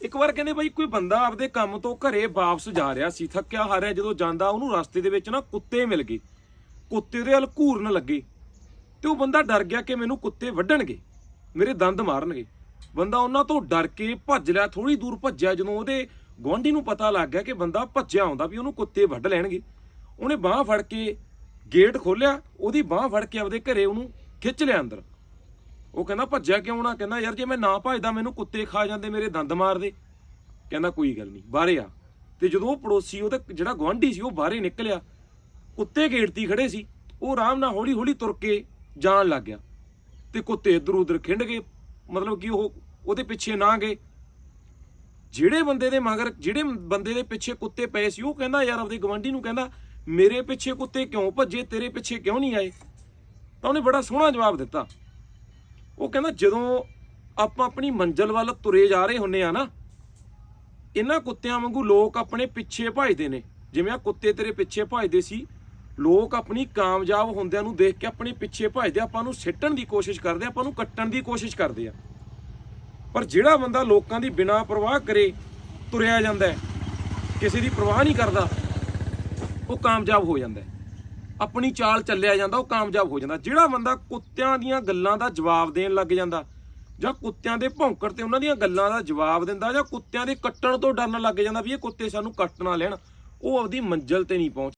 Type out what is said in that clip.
ਇੱਕ ਵਾਰ ਕਹਿੰਦੇ ਬਾਈ ਕੋਈ ਬੰਦਾ ਆਪਦੇ ਕੰਮ ਤੋਂ ਘਰੇ ਵਾਪਸ ਜਾ ਰਿਹਾ ਸੀ, ਥੱਕਿਆ ਹਾਰਿਆ, ਜਦੋਂ ਜਾਂਦਾ ਉਹਨੂੰ ਰਸਤੇ ਦੇ ਵਿੱਚ ਨਾ ਕੁੱਤੇ ਮਿਲ ਗਏ। ਕੁੱਤੇ ਉਹਦੇ ਹਲ ਘੂਰਨ ਲੱਗੇ ਤੇ ਉਹ ਬੰਦਾ ਡਰ ਗਿਆ ਕਿ ਮੈਨੂੰ ਕੁੱਤੇ ਵੱਢਣਗੇ, ਮੇਰੇ ਦੰਦ ਮਾਰਨਗੇ। ਬੰਦਾ ਉਹਨਾਂ ਤੋਂ ਡਰ ਕੇ ਭੱਜ ਲਿਆ ਥੋੜੀ ਦੂਰ ਭੱਜਿਆ, ਜਦੋਂ ਉਹਦੇ ਗੁਆਂਢੀ ਨੂੰ ਪਤਾ ਲੱਗ ਗਿਆ ਕਿ ਬੰਦਾ ਭੱਜਿਆ ਆਉਂਦਾ ਵੀ ਉਹਨੂੰ ਕੁੱਤੇ ਵੱਢ ਲੈਣਗੇ। ਉਹਨੇ ਬਾਹ ਫੜ ਕੇ ਗੇਟ ਖੋਲ੍ਹਿਆ, ਉਹਦੀ ਬਾਹ ਫੜ ਕੇ ਆਪਦੇ ਘਰੇ ਉਹਨੂੰ ਖਿੱਚ ਲਿਆ ਅੰਦਰ। ਉਹ ਕਹਿੰਦਾ ਭੱਜਿਆ ਕਿਉਂ ਨਾ? ਕਹਿੰਦਾ ਯਾਰ ਜੇ ਮੈਂ ਨਾ ਭੱਜਦਾ, ਮੈਨੂੰ ਕੁੱਤੇ ਖਾ ਜਾਂਦੇ, ਮੇਰੇ ਦੰਦ ਮਾਰਦੇ ਕਹਿੰਦਾ ਕੋਈ ਗੱਲ ਨਹੀਂ, ਬਾਹਰੇ ਆ। ਤੇ ਜਦੋਂ ਉਹ ਪੜੋਸੀ ਉਹਦਾ ਜਿਹੜਾ ਗੁਆਂਢੀ ਸੀ, ਉਹ ਬਾਹਰੇ ਨਿਕਲਿਆ। ਕੁੱਤੇ ਗੇਟ 'ਤੇ ਖੜੇ ਸੀ। ਉਹ ਆਰਾਮ ਨਾਲ ਹੌਲੀ ਹੌਲੀ ਤੁਰ ਕੇ ਜਾਣ ਲੱਗ ਗਿਆ। ਤੇ ਕੁੱਤੇ ਇੱਧਰ ਉੱਧਰ ਖਿੰਡ ਗਏ। ਮਤਲਬ ਕਿ ਉਹ ਉਹਦੇ ਪਿੱਛੇ ਨਾ ਗਏ। ਜਿਹੜੇ ਬੰਦੇ ਦੇ ਮਗਰ, ਜਿਹੜੇ ਬੰਦੇ ਦੇ ਪਿੱਛੇ ਕੁੱਤੇ ਪਏ ਸੀ, ਉਹ ਕਹਿੰਦਾ ਯਾਰ ਆਪਦੇ ਗਵਾਂਢੀ ਨੂੰ ਕਹਿੰਦਾ, ਮੇਰੇ ਪਿੱਛੇ ਕੁੱਤੇ ਕਿਉਂ ਭੱਜੇ? ਤੇਰੇ ਪਿੱਛੇ ਕਿਉਂ ਨਹੀਂ ਆਏ? ਤਾਂ ਉਹਨੇ ਬੜਾ ਸੋਹਣਾ ਜਵਾਬ ਦਿੱਤਾ। ਉਹ ਕਹਿੰਦਾ ਜਦੋਂ ਆਪਾਂ ਆਪਣੀ ਮੰਜ਼ਲ ਵੱਲ ਤੁਰੇ ਜਾ ਰਹੇ ਹੁੰਨੇ ਆ ਨਾ, ਇਹਨਾਂ ਕੁੱਤਿਆਂ ਵਾਂਗੂ ਲੋਕ ਆਪਣੇ ਪਿੱਛੇ ਭਜਦੇ ਨੇ। ਜਿਵੇਂ ਆ ਕੁੱਤੇ ਤੇਰੇ ਪਿੱਛੇ ਭਜਦੇ ਸੀ, ਲੋਕ ਆਪਣੀ ਕਾਮਯਾਬ ਹੁੰਦਿਆਂ ਨੂੰ ਦੇਖ ਕੇ ਆਪਣੇ ਪਿੱਛੇ ਭਜਦੇ ਆਪਾਂ ਨੂੰ ਸਿੱਟਣ ਦੀ ਕੋਸ਼ਿਸ਼ ਕਰਦੇ ਆਪਾਂ ਨੂੰ ਕੱਟਣ ਦੀ ਕੋਸ਼ਿਸ਼ ਕਰਦੇ ਆ। ਪਰ ਜਿਹੜਾ ਬੰਦਾ ਲੋਕਾਂ ਦੀ ਬਿਨਾਂ ਪਰਵਾਹ ਕਰੇ ਤੁਰਿਆ ਜਾਂਦਾ ਕਿਸੇ ਦੀ ਪਰਵਾਹ ਨਹੀਂ ਕਰਦਾ, ਉਹ ਕਾਮਯਾਬ ਹੋ ਜਾਂਦਾ ਆਪਣੀ ਚਾਲ ਚੱਲਿਆ ਜਾਂਦਾ, ਉਹ ਕਾਮਯਾਬ ਹੋ ਜਾਂਦਾ। ਜਿਹੜਾ ਬੰਦਾ ਕੁੱਤਿਆਂ ਦੀਆਂ ਗੱਲਾਂ ਦਾ ਜਵਾਬ ਦੇਣ ਲੱਗ ਜਾਂਦਾ, ਜਾਂ ਕੁੱਤਿਆਂ ਦੇ ਭੌਂਕੜ ਤੇ ਉਹਨਾਂ ਦੀਆਂ ਗੱਲਾਂ ਦਾ ਜਵਾਬ ਦਿੰਦਾ, ਜਾਂ ਕੁੱਤਿਆਂ ਦੇ ਕੱਟਣ ਤੋਂ ਡਰਨ ਲੱਗ ਜਾਂਦਾ ਵੀ ਇਹ ਕੁੱਤੇ ਸਾਨੂੰ ਕੱਟ ਨਾ ਲੈਣ, ਉਹ ਆਪਦੀ ਮੰਜ਼ਿਲ ਤੇ ਨਹੀਂ ਪਹੁੰਚ